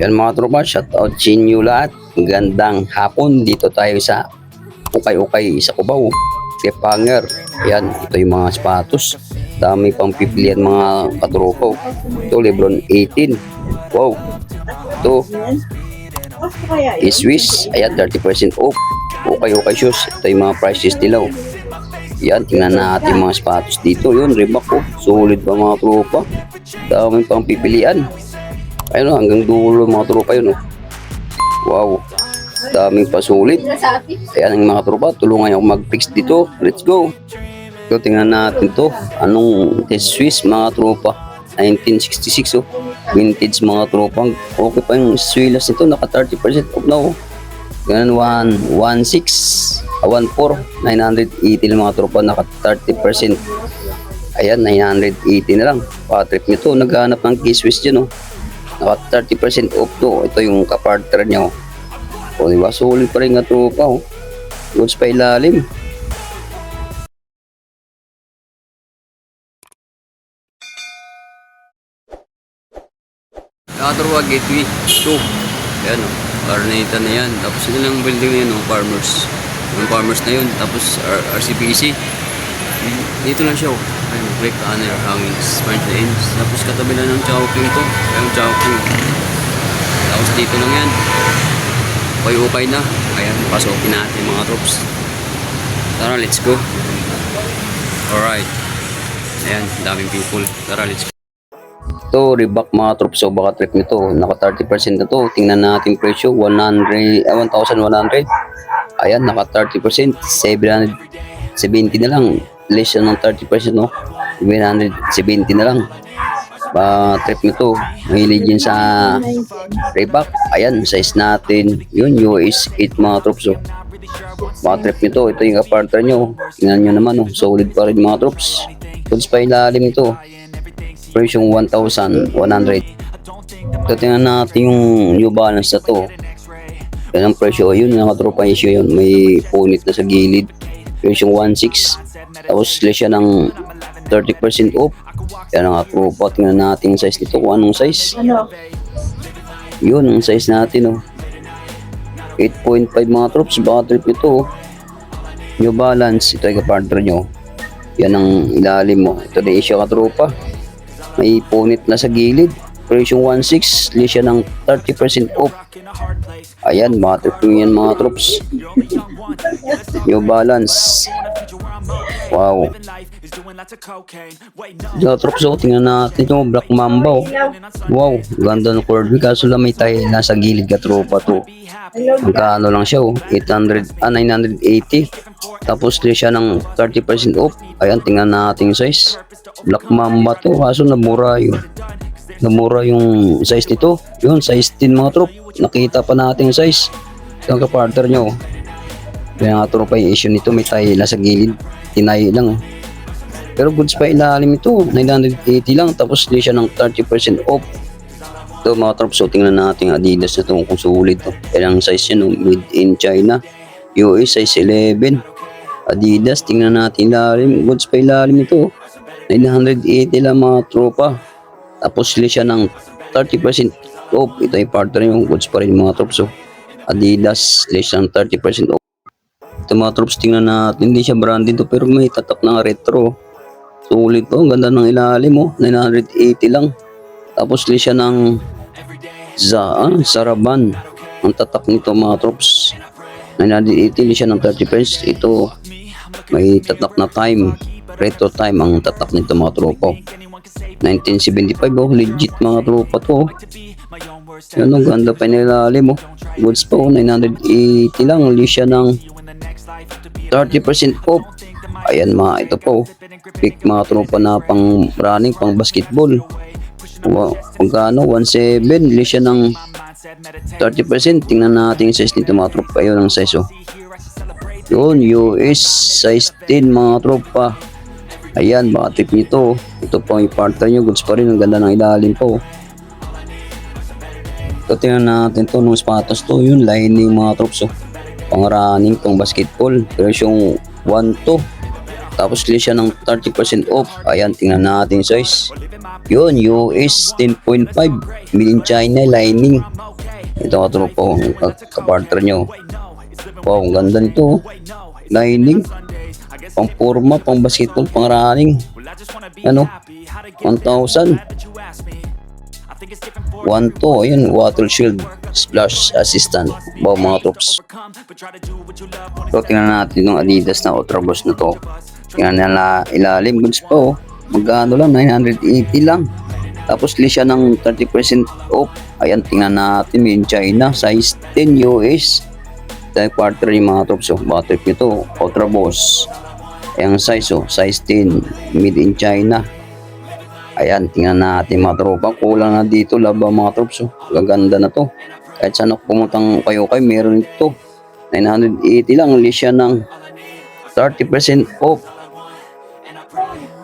Yan mga tropa, shout out sa lahat. Gandang hapon dito tayo sa Ukay-Ukay sa Cubao. Cliffhanger. Yan, ito yung mga sapatos. Dami pang pipilian mga katropa. Ito, Lebron 18. Wow. Ito, is Swiss. Ayan, 30% off. Ukay-Ukay shoes. Ito yung mga prices nila. oh. Yan, tingnan natin mga sapatos dito. Yun, Reebok ko. Solid pa mga tropa. Dami pang pipilian. Ayun oh, hanggang dulo mga tropa yun oh. Wow. Daming pasulit. Ayan ang mga tropa, tulungan ako mag-fix dito. Let's go. So tingnan natin to. Anong test Swiss mga tropa. 1966 oh. Vintage mga tropa. Okay pa yung swilas nito. Naka 30% off na oh. Ganun 1, 1.6, ah, 1.4, 980 lang mga tropa. Naka 30%. Ayan, 980 na lang. Patrip nito. Naghanap ng K-Swiss dyan oh. Naka 30% off to. Ito yung kapartner niya. Oh. O, diba? Sulit pa rin nga tropa. Oh. Goods pa ilalim. Nakatropa gateway 2. Ayan o. Oh. Carnata na yan. Tapos yun lang building na yan o. Farmers. Yung farmers na yun. Tapos R- RCPC. Dito lang siya o. Ayun. Click honor hanging smart lanes. Tapos katabi na ng Chowking to. Ayun Chowking. Tapos dito lang yan. Okay-okay na. Ayan. Pasokin natin mga troops. Tara, let's go. Alright. Ayan. Daming people. Tara, let's go. Ito, Reebok mga troops. So, baka trip nito. Naka 30% na to. Tingnan natin presyo. 100, ah, 1,100. Ayan, naka 30%. 770 na lang. Less yan ng 30%, no? 770 na lang. Pa trip nito. Mahilig yun sa Reebok. Ayan, size natin. Yun, US 8 mga troops. Oh. Mga trip nito. Ito yung apartner nyo. Tingnan nyo naman. Oh. Solid pa rin mga troops. Goods pa ilalim ito. Presyong 1,100. Ito tingnan natin yung New Balance na to. Yan ang presyo. Yun, nakatropa issue yun. May punit na sa gilid. Presyong 1,600. Tapos less siya ng 30% off. Yan ang tropa. Tingnan natin yung size nito. Kung anong size. Ano? Yun, ang size natin, oh. 8.5 mga troops, baka trip ito, oh. New Balance, ito ay kapartner nyo. Yan ang ilalim mo. Ito na isya katropa. May punit na sa gilid. Presyong 1.6, li siya ng 30% off. Ayan, mga trip yan mga troops. New Balance. Wow. Mga troops, oh, tingnan natin yung Black Mamba, oh. Wow, ganda ng cord. Kaso lang may tayo nasa gilid ka tropa to. Magkano lang siya oh. 800, ah 980. Tapos din siya ng 30% off. Ayan, tingnan natin yung size. Black Mamba to. Kaso namura yun. Namura yung size nito. Yun, size 10 mga trop. Nakita pa natin yung size. Ito ang kapartner nyo. Kaya nga tropa yung issue nito. May tayo nasa gilid. Tinayo lang. Pero goods pa ilalim ito. 980 lang. Tapos di siya ng 30% off. Ito mga trops, so tingnan natin Adidas na ito kung sulit to. Yan ang size niya, no? made in China. US size 11. Adidas, tingnan natin ilalim. Goods pa ilalim ito. 980 lang mga tropa. Tapos sila siya ng 30% off. Ito yung partner yung goods pa rin mga trops. So, Adidas, siya ng 30% off. Ito mga troops, tingnan natin. Hindi siya branded to, pero may tatak ng retro. Sulit to. Ang ganda ng ilalim mo. 980 lang. Tapos li siya ng za, ah, Saraban. Ang tatak nito mga troops. 980 li siya ng 30 pesos. Ito may tatak na time. Retro time ang tatak nito mga tropa. 1975 oh, legit mga tropa to. oh. Yan ang ganda pa nilalim oh. Goods pa oh, 980 lang. Li siya ng 30% off. Ayan mga ito po. Pick mga tropa na pang running, pang basketball. Wow, pagkano? 1.7. Li siya ng 30%. Tingnan natin yung size nito mga tropa. Ayun ang size oh. Yun, US size 10 mga tropa. Ayan, mga tip nito. Ito po yung partner nyo. Goods pa rin. Ang ganda ng ilalim po. Ito tingnan natin to nung sapatos to. Yun, lining mga troops. Oh. Pang running, pang basketball. Pero yung 1 to. Tapos clear siya ng 30% off. Ayan, tingnan natin size. Yun, US 10.5. Made in China, lining. Ito ka tropo, kapartner nyo. Wow, ang ganda nito. oh. Lining. Pang forma, pang basketball, pang running. Ano? 1,000. 1 to, ayun, water shield, splash assistant. Wow, mga troops. So, tingnan natin yung Adidas na Ultra Boost na to. Tingnan nila ilalim, goods pa oh. Magkano lang, 980 lang. Tapos li siya ng 30% off. Ayan, tingnan natin, in China, size 10 US. Dahil quarter yung mga troops oh. Bottle nito, Ultra Boost. Ayan size oh, size 10, made in China. Ayan, tingnan natin mga tropa. Kulang na dito, laba mga troops. Oh. Gaganda na to. Kahit saan ako pumutang kayo kay meron ito. 980 lang, list siya ng 30% off.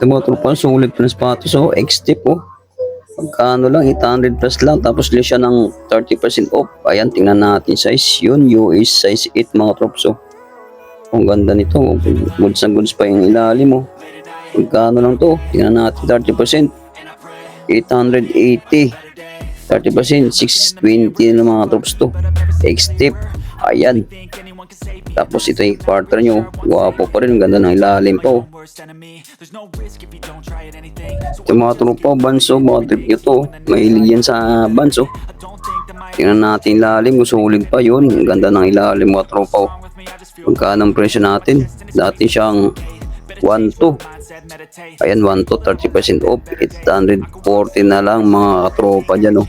Ito mga tropa, sulit pa ng sapatos. Oh, X-tip oh. Pagkano lang, 800 plus lang. Tapos list siya ng 30% off. Ayan, tingnan natin size. Yun, US size 8 mga troops. Oh. Ang ganda nito. oh. Goods na goods pa yung ilalim oh. Magkano lang to? Tingnan natin 30%. 880. 30%, 620 na mga troops to. X-tip. Ayan. Tapos ito yung quarter nyo. Guwapo pa rin. Ganda ng ilalim po. Ito mga tropa, banso. Mga trip nyo to. Mahilig yan sa banso. Tingnan natin ilalim. Sulit pa yun. Ganda ng ilalim mga tropa. oh. Magkano ang presyo natin? Dati siyang 1.2. Ayan, 1 to 30% off. 840 na lang mga katropa dyan, oh.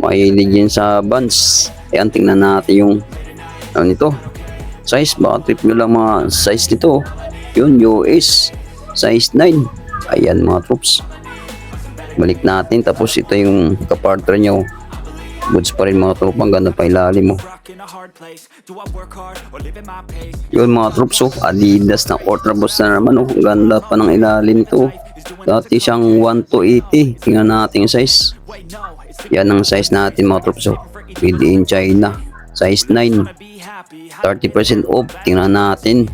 Mahilig yan sa buns. Ayan, tingnan natin yung ano nito. Size, baka trip nyo lang mga size nito. oh. Yun, US. Size 9. Ayan, mga troops. Balik natin. Tapos ito yung kapartner nyo. Goods pa rin mga tropa. Ang ganda pa ilalim mo. Yun mga troops oh, Adidas na Ultra Boost na naman oh. Ganda pa ng ilalim nito. oh. Dati siyang 1 to 80. Tingnan natin yung size. Yan ang size natin mga troops oh. Made in China. Size 9. 30% off. Tingnan natin.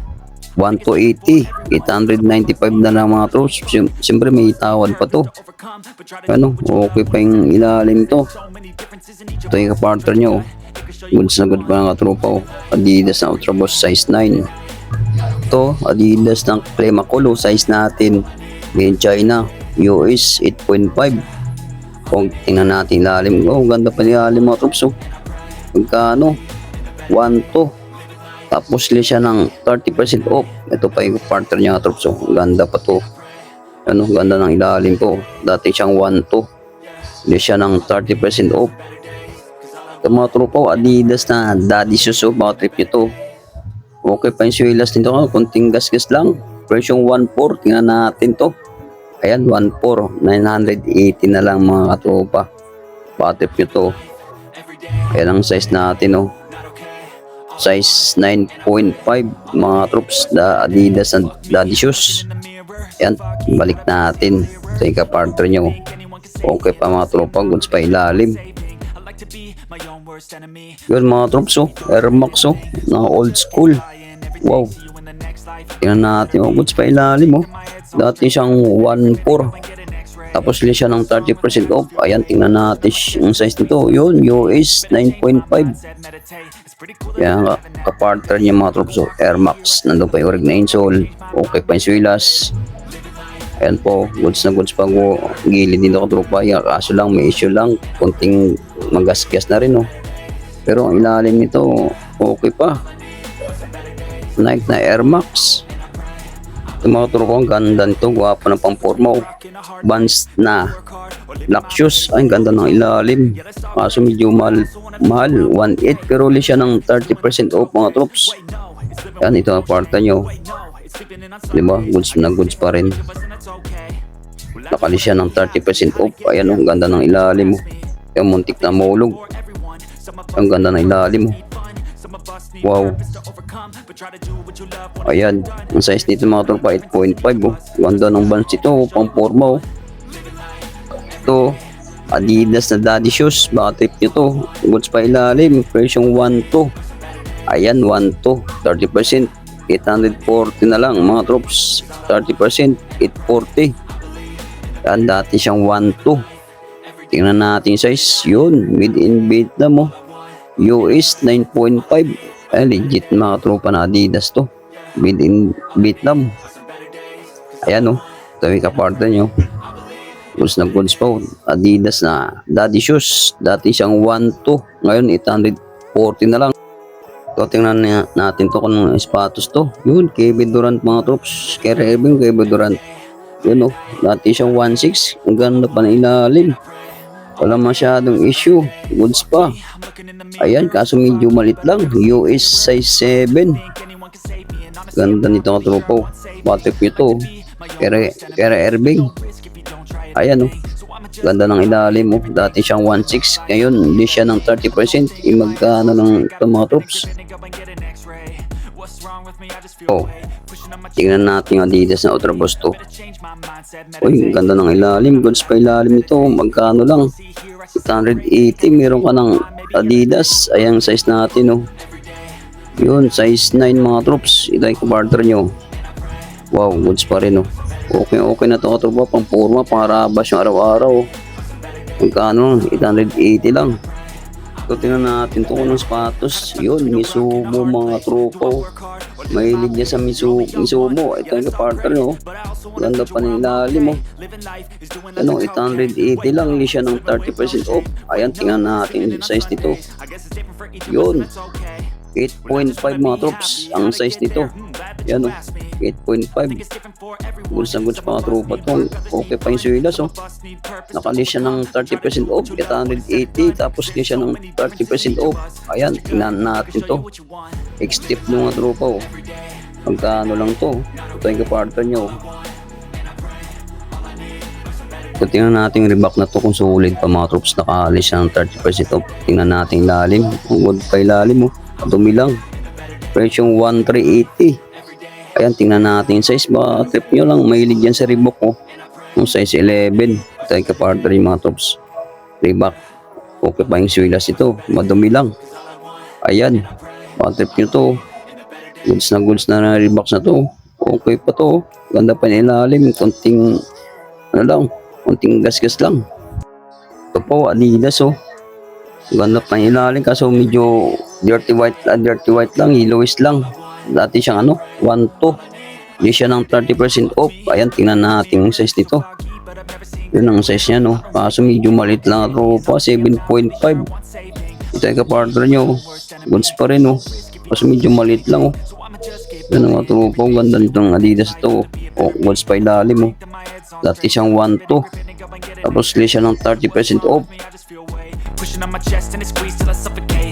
1 to 80. 895 na lang mga troops. Siyempre may tawad pa to. Ano, okay pa yung ilalim to. Ito yung kapartner nyo. Goods na good ng katropa. oh. Adidas na Ultra Boost size 9. Ito, Adidas ng Clemacolo size natin. Made in China. US 8.5. Kung tingnan natin ilalim. Oh, ganda pa ni ilalim mga troops. Oh. Magkano? 1 to. Tapos li siya ng 30% off. Ito pa yung partner niya mga troops. Oh. Ganda pa to. Ano, ganda ng ilalim po. Dati siyang 1 to. Li siya ng 30% off. Ito mga tropa, Adidas na daddy shoes. Oh, mga trip nito. Okay pa yung suelas nito. Oh, kunting gasgas lang. Presyong 1.4. Tingnan natin to. Ayan, 1.4. 980 na lang mga katropa. Patip nyo to. Ayan ang size natin, oh. Size 9.5 mga troops na Adidas and Daddy Shoes. Ayan, balik natin. Ito yung kapartner nyo. Okay pa mga tropa, goods pa ilalim. Yun mga troops, oh. Air Max, oh. Na old school. Wow. Tingnan natin, oh. Goods pa ilalim, oh. Dati siyang 1.4. Tapos li siya ng 30% off. Ayan, tingnan natin yung size nito. Yun, US 9.5. Yan, ka- kapartner niya mga troops. So, Air Max. Nandun pa yung rig na insole. Okay pa yung swilas. Ayan po, goods na goods pa go. Gilid dito ka tropa. Kaso lang, may issue lang. Kunting magasgas na rin, oh. Pero ang ilalim nito, okay pa. Nike na Air Max. Ito mga tropa, ang ganda nito. Gwapo na pang forma, oh. Vans na black shoes. Ay, ganda ng ilalim. Kaso medyo mahal. Mahal. 1.8 pero ulit siya ng 30% off mga troops. Yan, ito ang kwarta nyo. Di ba? Goods na goods pa rin. Nakali siya ng 30% off. Ayan, oh, ang ganda ng ilalim mo. Yung muntik na mahulog. Ang ganda ng ilalim mo. Wow. Ayan. Ang size nito mga tropa, 8.5 oh. Ganda ng bands ito, oh, pang forma oh. Ito, Adidas na daddy shoes. Baka trip nyo to. Goods pa ilalim. Presyong 1 to. Ayan, 1 to. 30%. 840 na lang mga troops. 30%, 840. Yan, dati siyang 1.2. Tingnan natin size. Yun, made in Vietnam mo. US 9.5. Ay, legit mga tropa na Adidas to. Made in Vietnam. Ayan o. Ito yung kapartner nyo. Goods na goods pa. oh. Adidas na daddy shoes. Dati siyang 1.2. Ngayon 840 na lang. So, tingnan na- natin to kung sapatos to. Yun, Kevin Durant mga troops. Kyrie Irving, Kevin Durant. Yun oh, dati siyang 1.6. Ang ganda pa na ilalim. Wala masyadong issue. Goods pa. Ayan, kaso medyo malit lang. US size 7. Ganda nito mga tropa. oh. Batik nito. Kere, kere Irving. Ayan oh. Ganda ng ilalim mo. Dati siyang 1.6. Ngayon, hindi siya ng 30%. E magkano ng mga troops. Oh. Tingnan natin yung Adidas na Ultra Boost to. Uy, ang ganda ng ilalim. Goods pa ilalim nito. Magkano lang? 880. Meron ka ng Adidas. Ayan size natin oh. Yun, size 9 mga troops. Ito yung kabarter nyo. Wow, goods pa rin oh. Okay, okay na to katropa. Pang forma, pang rabas yung araw-araw. Magkano? 880 lang. So, tingnan natin to kung ng sapatos. Yun, Misumo mga tropa. oh. Mahilig niya sa Misu Misumo. Ito yung partner no. Ganda pa ng ilalim mo. Ano, 880 lang. Hindi siya ng 30% off. Ayan, tingnan natin yung size nito. Yun. 8.5 mga troops ang size nito. Yan o. 8.5. Goods na goods mga tropa to. Okay pa yung suwilas oh. Nakali siya ng 30% off. 880. Tapos di siya ng 30% off. Ayan, tingnan natin to. X-tip ng mga tropa oh. Magkano lang to. Ito yung kapartner nyo. oh. So, tingnan natin yung reback na to kung sulit pa mga troops nakaalis siya ng 30% off. Tingnan natin lalim. Ang good pa yung lalim mo. Dumi lang. Presyong 1,380. Ayan, tingnan natin yung size. Baka trip nyo lang. Mahilig yan sa Reebok ko. Yung size 11. Ito yung kapartner yung mga troops. Reebok. Okay pa yung siwilas ito. Madumi lang. Ayan. Baka trip nyo to. Goods na goods na na Reeboks na to. Okay pa to. Ganda pa yung ilalim. Konting ano lang. Konting gas-gas lang. Ito po, Adidas oh. Ganda pa yung ilalim kaso medyo dirty white, ah, dirty white lang, yellowish lang. Dati siyang ano, 1-2. Hindi siya ng 30% off. Ayan, tingnan natin yung size nito. Yun ang size niya, no? Kaso medyo malit lang ako pa, 7.5. Ito kapartner nyo. Goods pa rin, oh. Kaso medyo malit lang, oh. Yan ang mga tropa, ang ganda nitong Adidas ito. Oh, goods pa ilalim, oh. Dati siyang 1-2. Tapos siya ng 30% off. Pushing on my chest and it squeezed till I suffocate.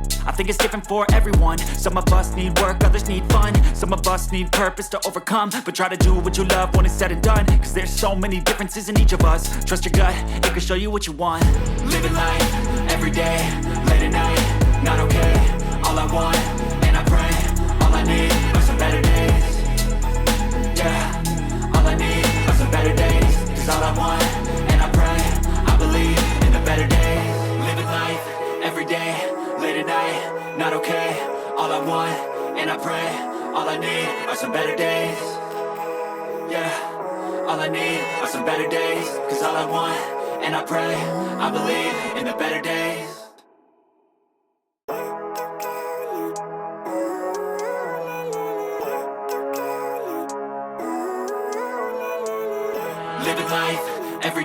I think it's different for everyone. Some of us need work, others need fun. Some of us need purpose to overcome. But try to do what you love when it's said and done. Cause there's so many differences in each of us. Trust your gut, it can show you what you want. Living life every day,